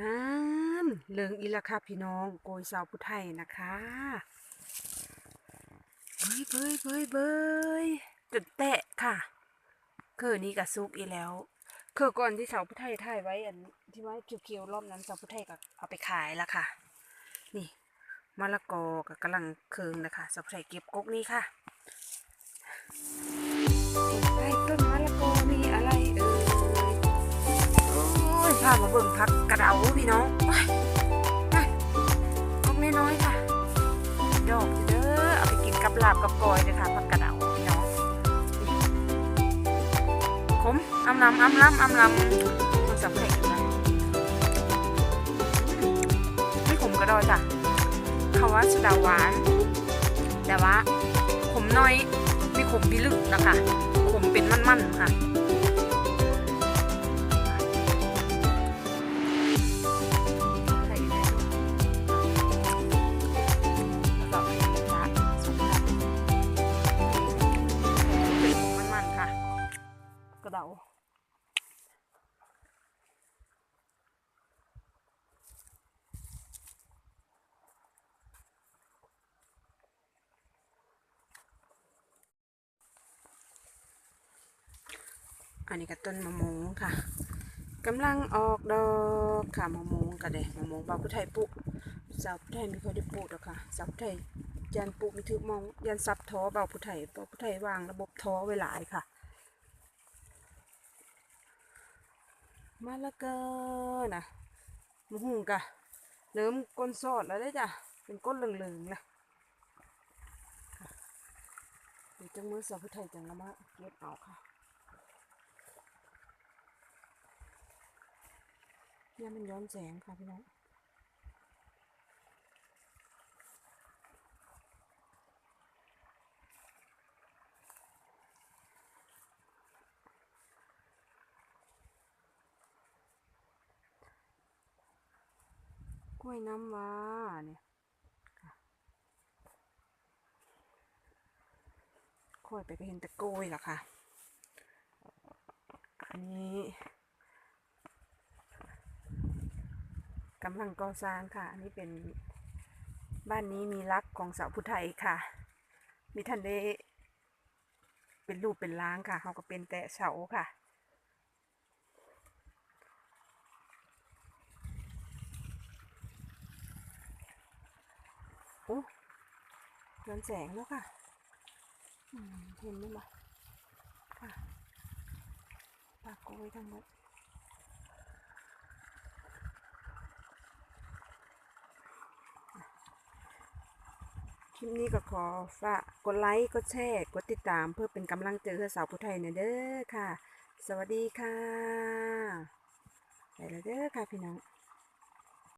น้ำเลืองอีละค่ะพี่น้องโกยสาวผู้ไทยนะคะเบยเบยเบยเบยจนแตะค่ะคือนี่กับซุกอีแล้ว คือก่อนที่สาวผู้ไทยถ่ายไว้อันที่ไว้เขียวๆรอบนั้นสาวผู้ไทยก็เอาไปขายแล้วค่ะ นี่มะละกอกับกำลังเคืองนะคะสาวผู้ไทยเก็บกกนี่ค่ะ มาเบิ่งพักกระเดาพี่น้องโอ้ยไปพวกน้อยๆค่ะ ดอกเด้อเอาไปกินกับลาบกับกอยเลยค่ะพักกระเดาพี่น้องขมอำลำอำลำอำลำมันสำเร็จอยู่นะไม่ขมกระดอยจ้ะเขาว่าสุดาหวาน แต่ว่าขมน้อยไม่ขมพิลึกนะคะขมเป็นมันๆค่ะ อันนี้ก็ต้นมะม่วงค่ะกำลังออกดอกค่ะมะม่วงกันเลยมะม่วงบาวผู้ไทยปลูกสาวผู้ไทยไม่เคยได้ปลูกหรอกค่ะสาวผู้ไทยยันปลูกม่ถือมองยันซับท้อบาวผู้ไทยบาวผู้ไทยวางระบบท้อไว้หลายค่ะ มาละเกอนะมูฮุงกะเริ่มก้นสอดแล้วได้จ้ะ เป็นก้นเหลืองๆนะเดี๋ยวจังมือสาวผู้ไทยจังละมาเก็บเอาค่ะเนี่ยมันย้อนแสงค่ะพี่น้อง ล้วยน้ำว้าเนี่ยค่อยไปก็เห็นแต่กล้วยละค่ะ อันนี้กำลังก่อสร้างค่ะ อันนี้เป็นบ้านนี้มีรักของสาวผู้ไทยค่ะ มีท่านได้เป็นรูปเป็นล้างค่ะเขาก็เป็นแต่เสาค่ะ อ้ย้อนแสงแล้วค่ะเห็นไหมล่ะค่ะปากโกยทั้งหมดคลิปนี้ก็ขอฝากกดไลค์ กดแชร์ กดติดตามเพื่อเป็นกำลังใจให้สาวผู้ไทยเนี่ยเด้อค่ะ สวัสดีค่ะ ไปแล้วเด้อค่ะพี่น้อง